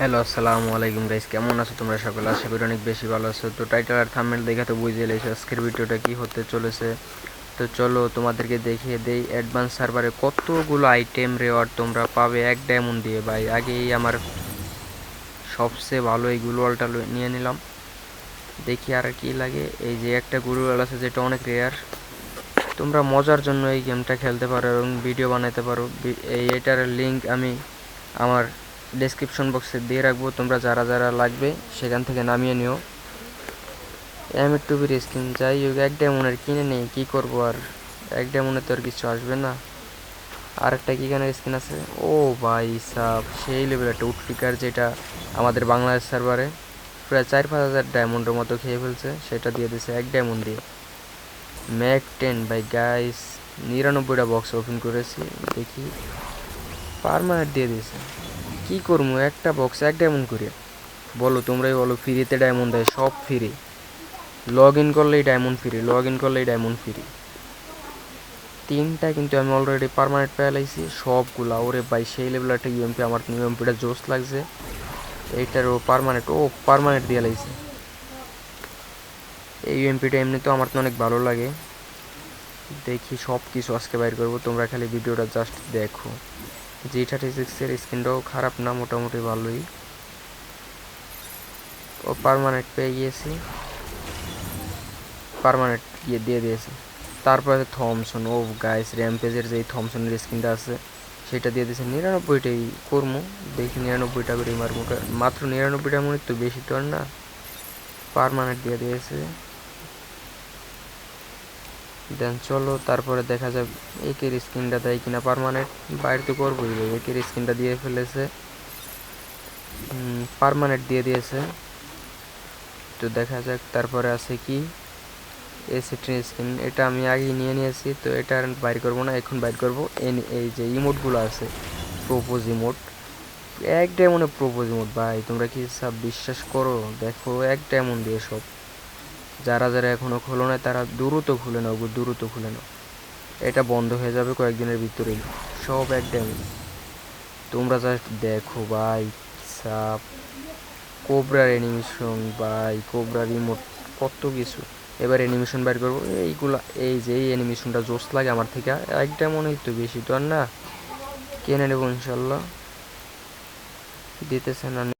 Hello, আসসালামু আলাইকুম guys কেমন আছো তোমরা সকলে? আশা করি অনেক বেশি ভালো আছো। তো টাইটেল আর থাম্বনেল দেখে তো বুঝে এলেছো আজকের ভিডিওটা কি হতে চলেছে। তো চলো তোমাদেরকে দেখিয়ে দেই অ্যাডভান্স সার্ভারে কতগুলো আইটেম রেওয়ার্ড তোমরা পাবে এক ডায়মন্ড দিয়ে। ভাই, আগেই আমার সবচেয়ে ভালো এই গুলওয়ালটা নিয়ে নিলাম। দেখি আর কি লাগে। এই যে একটা গুলওয়াল আছে, যেটা অনেক রেয়ার তোমরা মজার জন্য এই গেমটা খেলতে পারো এবং ভিডিও বানাতে পারো। এই এটার লিংক আমি আমার ডেসক্রিপশন বক্সে দিয়ে রাখব। তোমরা যারা যারা লাগবে, সেখান থেকে নামিয়ে নিও। এম টুবির স্কিন যাই হোক এক ডায়মন্ডের কিনে নেই, কী করব আর? এক ডায়মন্ডে তো আর কিছু আসবে না। আর একটা কি গানের স্কিন আছে? ও ভাই সাব, সেই লেভেল একটা উটপিকার যেটা আমাদের বাংলাদেশ সার্ভারে প্রায় চার পাঁচ হাজার ডায়মন্ডের মতো খেয়ে ফেলছে, সেটা দিয়ে দিছে এক ডায়মন্ড দিয়ে। ম্যাক টেন বাই গাইস নিরানব্বইটা বক্স ওপেন করেছি, দেখি। পারমানেন্ট দিয়ে দিয়েছে। কি করব একটা বক্স এক ডায়মন্ড করে বলো, তোমরাই বলো ফ্রিতে ডায়মন্ড দেয়, সব ফ্রি লগ ইন করলেই ডায়মন্ড ফ্রি লগ ইন করলেই ডায়মন্ড ফ্রি তিনটা কিন্তু আমি অলরেডি পারমানেন্ট পেয়ে লাইছি, সবগুলা। ওরে ভাই, সেই লেভেল একটা ইউএমপি আমার ইউএমপিটা জোস লাগছে। এইটারও পারমানেন্ট ও পারমানেন্ট দিয়ে লাইছে। এই ইউএমপিটা এমনি তো আমার তো অনেক ভালো লাগে। দেখি সব কিছু আজকে বাইর করব, তোমরা খালি ভিডিওটা জাস্ট দেখো। জি থার্টি সিক্সের স্ক্রিনটাও খারাপ না, মোটামুটি ভালোই। ও পারমানেন্ট পেয়ে গিয়েছি। পারমানেন্ট ইয়ে দিয়ে দিয়েছে। তারপরে থমসন ও গাইস র্যাম্পেজের যে থমসনের স্ক্রিনটা আছে, সেটা দিয়ে দিয়েছে। নিরানব্বইটাই করব দেখি নিরানব্বইটা করে মারবো মাত্র নিরানব্বইটা মনে তো বেশি তো আর না। পারমানেন্ট দিয়ে দিয়েছে। দেন চলো, তারপরে দেখা যাক একের স্ক্রিনটা দেয় কিনা পারমানেন্ট বাইরে তো করবোই একের স্ক্রিনটা দিয়ে ফেলেছে। পারমানেন্ট দিয়ে দিয়েছে। তো দেখা যাক, তারপরে আছে কি? এসিটির স্ক্রিন এটা আমি আগেই নিয়ে নিয়েছি, তো এটা আর বাইর করব না, এখন বাইর করব। এন- এই যে ইমোটগুলো আছে প্রোপোজ ইমোট এক ডায়মন্ডে প্রোপোজ ইমোট ভাই, তোমরা কি সব বিশ্বাস করো? দেখো, এক ডায়মন্ড দিয়ে সব। যারা যারা এখনও খোলো না তারা দ্রুত খুলে নাও দ্রুত খুলে নাও। এটা বন্ধ হয়ে যাবে কয়েকদিনের ভিতরেই। সব এক ডায়মন্ড তোমরা জাস্ট দেখো ভাই, সাপ কোবরার অ্যানিমেশন ভাই কোবরার রিমোট কত কিছু। এবার অ্যানিমেশন বাইর করব। এইগুলা, এই যে এই অ্যানিমেশনটা জোস লাগে আমার থেকে, একটা মনে তো বেশি তো আর না। কেনে নেব ইনশাল্লাহ। দিতেছে না।